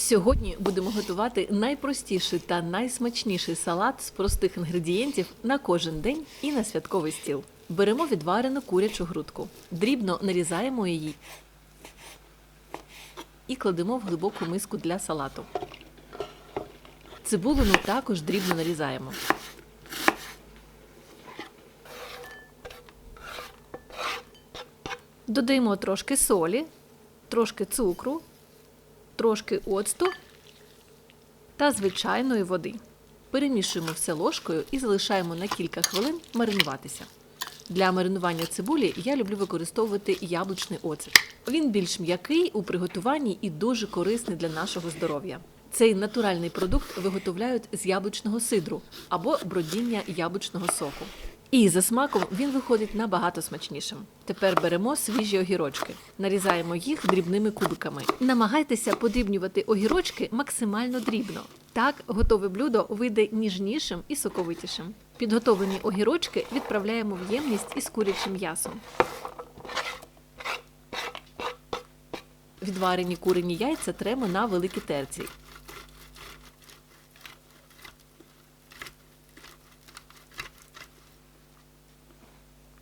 Сьогодні будемо готувати найпростіший та найсмачніший салат з простих інгредієнтів на кожен день і на святковий стіл. Беремо відварену курячу грудку, дрібно нарізаємо її і кладемо в глибоку миску для салату. Цибулину також дрібно нарізаємо. Додаємо трошки солі, трошки цукру, трошки оцту та звичайної води. Перемішуємо все ложкою і залишаємо на кілька хвилин маринуватися. Для маринування цибулі я люблю використовувати яблучний оцет. Він більш м'який у приготуванні і дуже корисний для нашого здоров'я. Цей натуральний продукт виготовляють з яблучного сидру або бродіння яблучного соку. І за смаком він виходить набагато смачнішим. Тепер беремо свіжі огірочки, нарізаємо їх дрібними кубиками. Намагайтеся подрібнювати огірочки максимально дрібно. Так готове блюдо вийде ніжнішим і соковитішим. Підготовлені огірочки відправляємо в ємність із курячим м'ясом. Відварені курені яйця тремо на великій терці.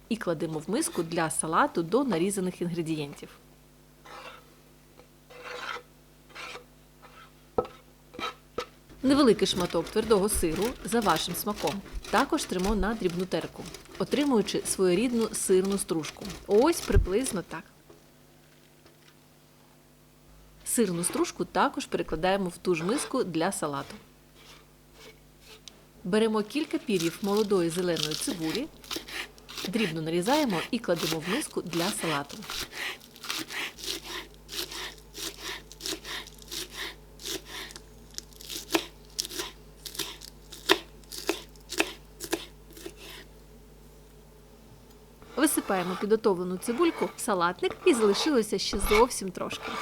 І кладемо в миску для салату до нарізаних інгредієнтів. Невеликий шматок твердого сиру за вашим смаком. Також тримо на дрібну терку, отримуючи своєрідну сирну стружку. Ось приблизно так. Сирну стружку також перекладаємо в ту ж миску для салату. Беремо кілька пір'їв молодої зеленої цибулі, дрібно нарізаємо і кладемо в миску для салату. Висипаємо підготовлену цибульку в салатник і залишилося ще зовсім трошки.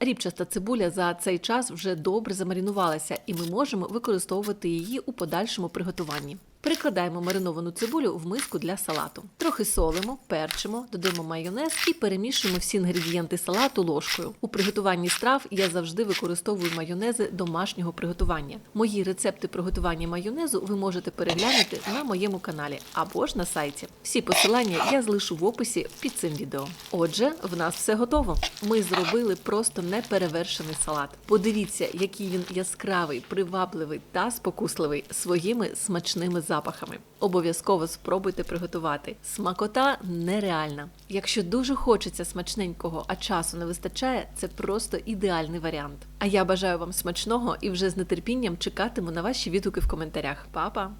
Ріпчаста цибуля за цей час вже добре замаринувалася, і ми можемо використовувати її у подальшому приготуванні. Перекладаємо мариновану цибулю в миску для салату. Трохи солимо, перчимо, додаємо майонез і перемішуємо всі інгредієнти салату ложкою. У приготуванні страв я завжди використовую майонези домашнього приготування. Мої рецепти приготування майонезу ви можете переглянути на моєму каналі або ж на сайті. Всі посилання я залишу в описі під цим відео. Отже, в нас все готово. Ми зробили просто неперевершений салат. Подивіться, який він яскравий, привабливий та спокусливий своїми смачними запахами. Обов'язково спробуйте приготувати. Смакота нереальна. Якщо дуже хочеться смачненького, а часу не вистачає, це просто ідеальний варіант. А я бажаю вам смачного і вже з нетерпінням чекатиму на ваші відгуки в коментарях. Па-па!